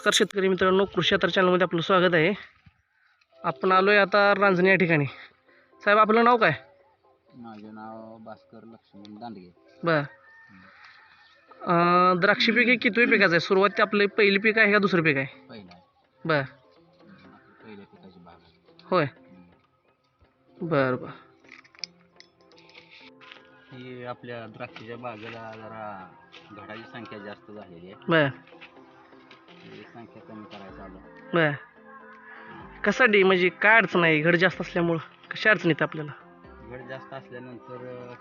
नमस्कार शेतकरी मित्रांनो कृषी यात्रा चॅनलमध्ये आपलं स्वागत आहे. आपण आलो आहे आता रांजणी या ठिकाणी. साहेब आपलं नाव काय? माझे नाव भास्कर लक्ष्मण दांडगे. बर. अं, द्राक्षी पीक हे कितवे पिकाचं आहे? सुरुवात ते आपलं पहिली पीक आहे का दुसरं पीक आहे? पहिला आहे. बर. पहिल्या पिकाची बाग आहे. होय. बर बर. ही आपल्या द्राक्षाच्या बागेला जरा घडाची संख्या जास्त झालेली आहे. बर. बर. कशासाठी म्हणजे काय अडचण आहे? घड जास्त असल्यामुळं. कशा अडचण येते आपल्याला? घड जास्त असल्यानंतर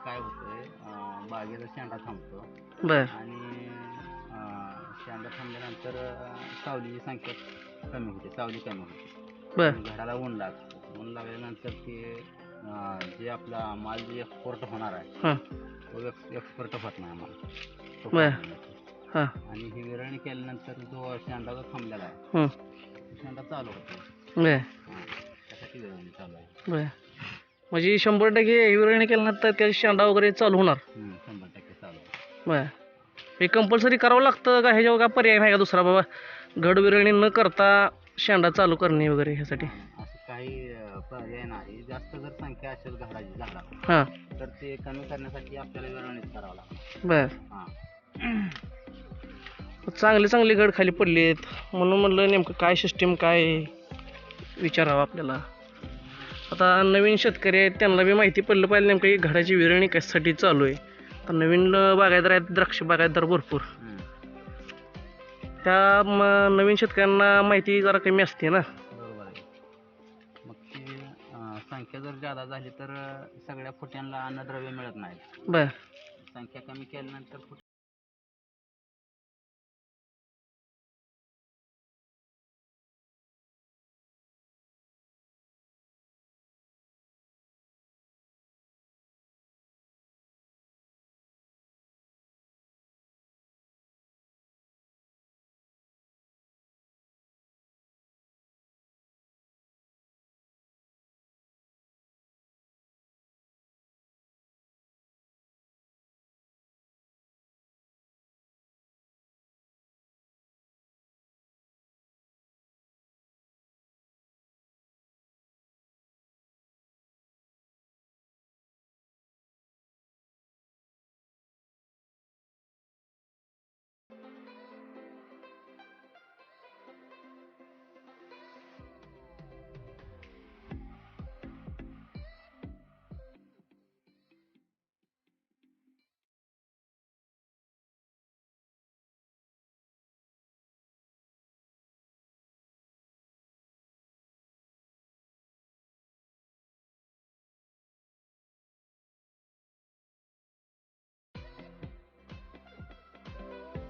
काय होतंय? अं, बागेचा शेंडा थांबतो. बर. आणि अं, शेंडा थांबल्यानंतर अं, सावलीची संख्या कमी होते. सावली कमी होते. बर. घडाला ऊन लागतं. ऊन लागल्यानंतर ते अं, जे आपला माल जे एक्सपोर्ट होणार आहे हां. तो एक्सपोर्ट होत नाही तो बर. हां. आणि ही विरळणी केल्यानंतर जो शेंडा जो थांबलेला आहे हं. तो शेंडा चालू होतो. बर. त्यासाठी विरळणी चालू आहे. बर. म्हणजे शंभर टक्के विरळणी केल्यानंतर त्या शेंडा वगैरे चालू होणार? हम्म, शंभर टक्के चालू आहे. बर. हे कंपल्सरी करावं लागतं का? ह्याच्यावर का पर्याय नाही का दुसरा? बाबा घड विरळणी न करता शेंडा चालू करणे वगैरे ह्यासाठी. असं काही पर्याय नाही. जास्त जर संख्या असेल घडाची झाडा हां. तर ते कमी करण्यासाठी आपल्याला विरळणीच करावं लागतं. बर. हां. चांगले चांगले घड खाली पडलेत. म्हणून म्हणलं नेमकं काय सिस्टीम काय विचारावं आपल्याला. आता नवीन शेतकरी आहेत त्यांना बी माहिती पडलं पाहिजे नेमकं ही घडाची विरळणी कशासाठी चालू आहे. तर नवीन बागायतदार आहेत द्राक्ष बागायतदार भरपूर. त्या म नवीन शेतकऱ्यांना माहिती जरा कमी असते ना. बरोबर आहे. मग ती अं, संख्या जर जादा झाली तर अं, सगळ्या फुट्यांना अन्नद्रव्य मिळत नाही. बर. संख्या कमी केल्यानंतर फुट